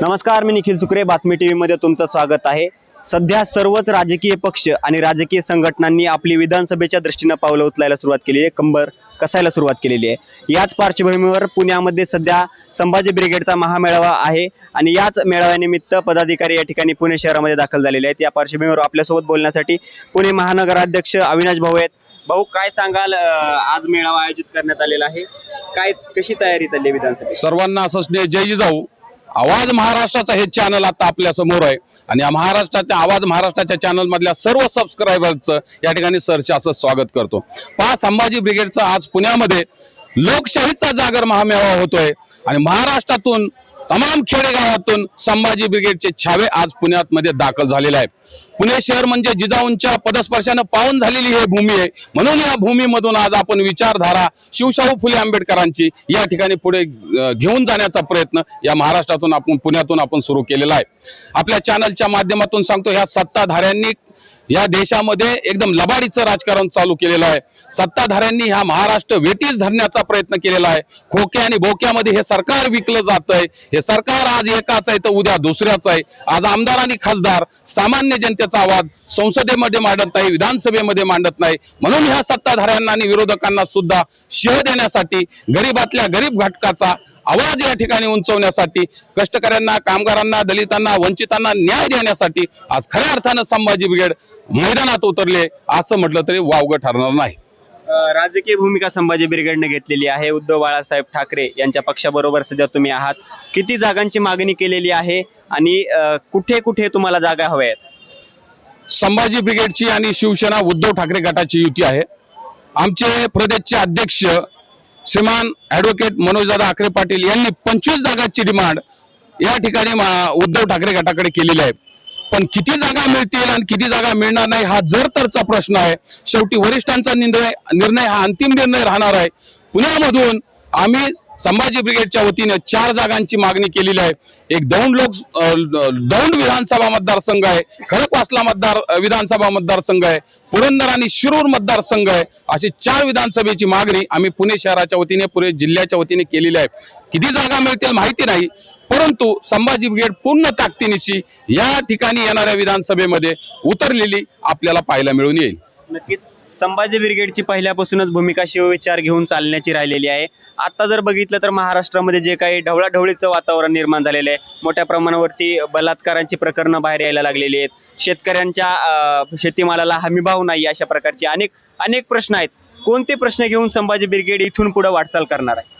नमस्कार मी निखिल सुकरे बातमी टी व्हीमध्ये तुमचं स्वागत आहे. सध्या सर्वच राजकीय पक्ष आणि राजकीय संघटनांनी आपली विधानसभेच्या दृष्टीनं पावलं उचलायला सुरुवात केली आहे. कंबर कसायला सुरुवात केलेली आहे. याच पार्श्वभूमीवर पुण्यामध्ये सध्या संभाजी ब्रिगेडचा महामेळावा आहे आणि याच मेळाव्यानिमित्त पदाधिकारी या ठिकाणी पुणे शहरामध्ये दाखल झालेले आहेत. या पार्श्वभूमीवर आपल्यासोबत बोलण्यासाठी पुणे महानगराध्यक्ष अविनाश भाऊ आहेत. भाऊ काय सांगाल आज मेळावा आयोजित करण्यात आलेला आहे? काय कशी तयारी चालली आहे सर्वांना असं स्नेह जय जिजाऊ. आवाज महाराष्ट्राचा हे चॅनल आता आपल्यासमोर आहे. आणि या महाराष्ट्राच्या आवाज महाराष्ट्राच्या चॅनलमधल्या सर्व सबस्क्रायबरचं या ठिकाणी सरचे असं स्वागत करतो. पहा संभाजी ब्रिगेडचा आज पुण्यामध्ये लोकशाहीचा जागर महामेळावा होतोय. आणि महाराष्ट्रातून तमाम खेडेगावातून संभाजी ब्रिगेडचे छावे आज पुण्यात मध्ये दाखल झालेले आहेत. पुणे शहर म्हणजे जिजाऊंच्या पदस्पर्शानं पाहून झालेली ही भूमी आहे. म्हणून या भूमीमधून आज आपण विचारधारा शिवशाहू फुले आंबेडकरांची या ठिकाणी पुढे घेऊन जाण्याचा प्रयत्न या महाराष्ट्रातून आपण पुण्यातून आपण सुरू केलेला आहे. आपल्या चॅनलच्या माध्यमातून सांगतो ह्या सत्ताधाऱ्यांनी या देशामध्ये एकदम लबाडीचं राजकारण चालू केलेलं आहे. सत्ताधाऱ्यांनी ह्या महाराष्ट्र वेटीस धरण्याचा प्रयत्न केलेला आहे. खोक्या आणि बोक्यामध्ये हे सरकार विकलं जात आहे हे सरकार आज एकाच आहे तर उद्या दुसऱ्याच आहे. आज आमदार आणि खासदार सामान्य जनतेचा आवाज संसदेमध्ये मांडत नाही विधानसभेमध्ये मांडत नाही. म्हणून ह्या सत्ताधाऱ्यांना आणि विरोधकांना सुद्धा शिह देण्यासाठी गरीबातल्या गरीब घटकाचा आवाज या ठिकाणी उंचवण्यासाठी कष्टकऱ्यांना कामगारांना दलितांना वंचितांना न्याय देण्यासाठी आज खऱ्या अर्थानं संभाजी ब्रिगेड मैदानात उतरले असं म्हटलं तरी वावगं ठरणार नाही. राजकीय भूमिका संभाजी ब्रिगेडने घेतलेली आहे. उद्धव बाळासाहेब ठाकरे यांच्या पक्षाबरोबर सध्या तुम्ही आहात. किती जागांची मागणी केलेली आहे आणि कुठे कुठे तुम्हाला जागा हव्या आहेत? संभाजी ब्रिगेडची आणि शिवसेना उद्धव ठाकरे गटाची युती आहे. आमचे प्रदेशचे अध्यक्ष श्रीमान ऍडव्होकेट मनोजदादा आखरे पाटील यांनी पंचवीस जागाची डिमांड या ठिकाणी उद्धव ठाकरे गटाकडे केलेली आहे. पण किती जागा मिळतील आणि किती जागा मिळणार नाही हा जर तरचा प्रश्न आहे. शेवटी वरिष्ठांचा निर्णय निर्णय हा अंतिम निर्णय राहणार आहे. पुण्यामधून आम्ही संभाजी ब्रिगेडच्या वतीने चार जागांची मागणी केलेली आहे. एक दौंड लोक दौंड विधानसभा मतदारसंघ आहे खडकवासला मतदार विधानसभा मतदारसंघ आहे पुरंदर आणि शिरूर मतदारसंघ आहे. अशी चार विधानसभेची मागणी आम्ही पुणे शहराच्या वतीने पुणे जिल्ह्याच्या वतीने केलेली आहे. किती जागा मिळतील माहिती नाही परंतु संभाजी ब्रिगेड पूर्ण ताकदीनिशी या ठिकाणी येणाऱ्या विधानसभेमध्ये उतरलेली आपल्याला पाहायला मिळून येईल. नक्कीच. संभाजी ब्रिगेडची पहिल्यापासूनच भूमिका शिवविचार घेऊन चालण्याची राहिलेली आहे. आता जर बघितलं तर महाराष्ट्रामध्ये जे काही ढवळाढवळीचं वातावरण निर्माण झालेलं आहे. मोठ्या प्रमाणावरती बलात्कारांची प्रकरणं बाहेर यायला लागलेली आहेत. शेतकऱ्यांच्या शेतीमालाला हमीभाव नाही अशा प्रकारचे अनेक अनेक प्रश्न आहेत. कोणते प्रश्न घेऊन संभाजी ब्रिगेड इथून पुढे वाटचाल करणार आहे?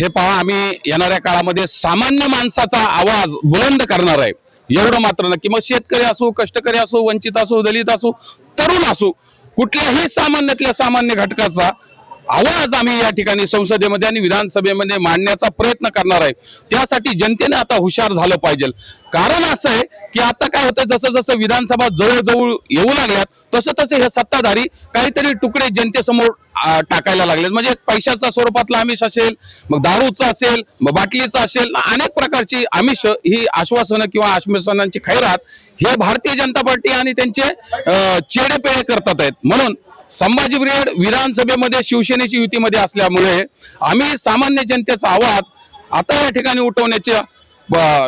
हे पहा आम्ही येणाऱ्या काळामध्ये सामान्य माणसाचा आवाज बुलंद करणार आहे. एवढं मात्र नक्की. मग शेतकरी असो कष्टकरी असो वंचित असो दलित असो तरुण असो कुठल्याही सामान्यातल्या सामान्य घटकाचा आवाज आम्ही या ठिकाणी संसदेमध्ये आणि विधानसभेमध्ये मांडण्याचा प्रयत्न करणार आहे. त्यासाठी जनतेने आता हुशार झालं पाहिजे. कारण असं आहे की आता काय होतं जसं जसं विधानसभा जवळजवळ येऊ लागल्यात तसं तसं हे सत्ताधारी काहीतरी तुकडे जनतेसमोर टाकायला लागलेत. म्हणजे पैशाचा स्वरूपातला आमिष असेल मग दारूचा असेल मग बाटलीचा असेल अनेक प्रकारची आमिष ही आश्वासनं किंवा आश्वासनांची खैरात हे भारतीय जनता पार्टी आणि त्यांचे चेडेपेडे करतात आहेत. म्हणून संभाजी ब्रिगेड विधानसभेमध्ये शिवसेनेची युतीमध्ये असल्यामुळे आम्ही सामान्य जनतेचा आवाज आता या ठिकाणी उठवण्याचे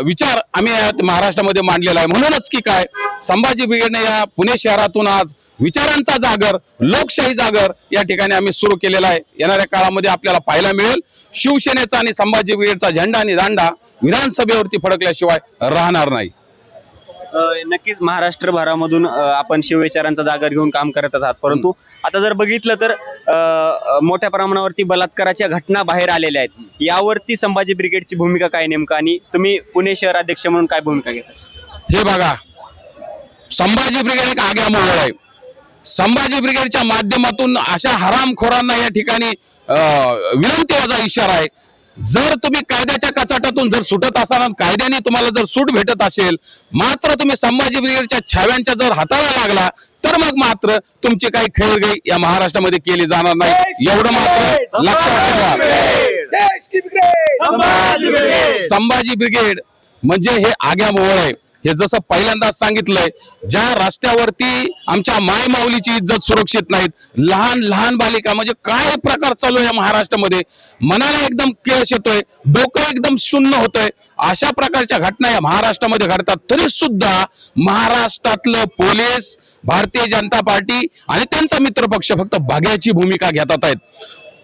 विचार आम्ही महाराष्ट्रामध्ये मांडलेला आहे. म्हणूनच की काय संभाजी ब्रिगेडने या पुणे शहरातून आज विचारांचा जागर लोकशाही जागर या ठिकाणी आम्ही सुरू केलेला आहे. येणाऱ्या काळामध्ये आपल्याला पाहायला मिळेल शिवसेनेचा आणि संभाजी ब्रिगेडचा झेंडा आणि दांडा विधानसभेवरती फडकल्याशिवाय राहणार नाही. अ, नक्कीच महाराष्ट्रभरामधून अ, आपण शिवविचारांचा जागर घेऊन काम करतच आहात. परंतु आता जर बघितलं तर अ, मोठ्या प्रमाणावरती बलात्काराच्या घटना बाहेर आलेल्या आहेत. यावरती संभाजी ब्रिगेडची भूमिका काय नेमकं? आणि तुम्ही पुणे शहर अध्यक्ष म्हणून काय भूमिका घेता? हे बघा संभाजी ब्रिगेड एक आग्या मोहळ आहे. संभाजी ब्रिगेडच्या माध्यमातून अशा हरामखोरांना या ठिकाणी अं, विनंतीवाजा इशारा आहे. जर तुम्ही कायद्याच्या कचाटातून जर सुटत असाल आणि कायद्याने तुम्हाला जर सूट भेटत असेल मात्र तुम्ही संभाजी ब्रिगेडच्या छाव्यांच्या जर हाताला लागला तर मग मात्र तुमची काही खेळगई या महाराष्ट्रामध्ये केली जाणार नाही. एवढं मात्र लक्षात ठेवा. संभाजी ब्रिगेड! म्हणजे हे आग्या मोहळ आहे. हे जसं पहिल्यांदाच सांगितलंय ज्या रस्त्यावरती आमच्या मायमाऊलीची इज्जत सुरक्षित नाहीत लहान लहान बालिका म्हणजे काय प्रकार चालू आहे या महाराष्ट्रामध्ये? मनाला एकदम केळस येतोय डोकं एकदम शून्य होतंय. अशा प्रकारच्या घटना या महाराष्ट्रामध्ये घडतात. तरी सुद्धा महाराष्ट्रातलं पोलीस भारतीय जनता पार्टी आणि त्यांचा मित्रपक्ष फक्त भाग्याची भूमिका घेतात आहेत.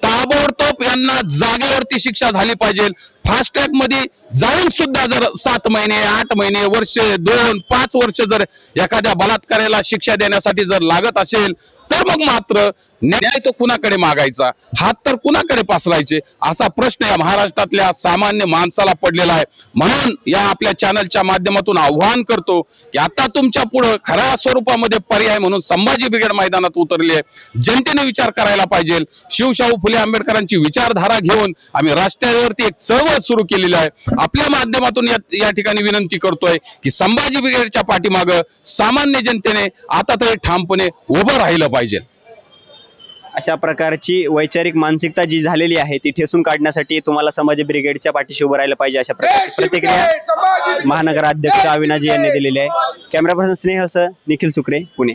ताबडतोब यांना जागेवरती शिक्षा झाली पाहिजे. फास्ट ट्रॅकमध्ये जाऊन सुद्धा जर सात महिने आठ महिने वर्ष दोन पाच वर्ष जर एखाद्या बलात्काराला शिक्षा देण्यासाठी जर लागत असेल तर मग मात्र न्याय तो कुणाकडे मागायचा? हात तर कुणाकडे पसरायचे? असा प्रश्न या महाराष्ट्रातल्या सामान्य माणसाला पडलेला आहे. म्हणून या आपल्या चॅनलच्या माध्यमातून आव्हान करतो की आता तुमच्यापुढे खऱ्या स्वरूपामध्ये पर्याय म्हणून संभाजी ब्रिगेड मैदानात उतरली. आहे जनतेने विचार करायला पाहिजे. शिवशाहू फुले आंबेडकरांची विचारधारा घेऊन आम्ही रस्त्यावरती एक चळवळ सुरू केलेली आहे. आपल्या माध्यमातून या ठिकाणी विनंती करतोय की संभाजी ब्रिगेडच्या पाठीमागं सामान्य जनतेने आता तरी ठामपणे उभं राहिलं पाहिजे. अशा प्रकारची वैचारिक मानसिकता जी झालेली आहे ती ठेसून काढण्यासाठी तुम्हाला समाज ब्रिगेडच्या पाठीशी उभं राहिलं पाहिजे अशा प्रकारची प्रतिक्रिया महानगराध्यक्ष अविनाजी यांनी दिलेली आहे. कॅमेरा पर्सन स्नेह निखिल सुक्रे पुणे.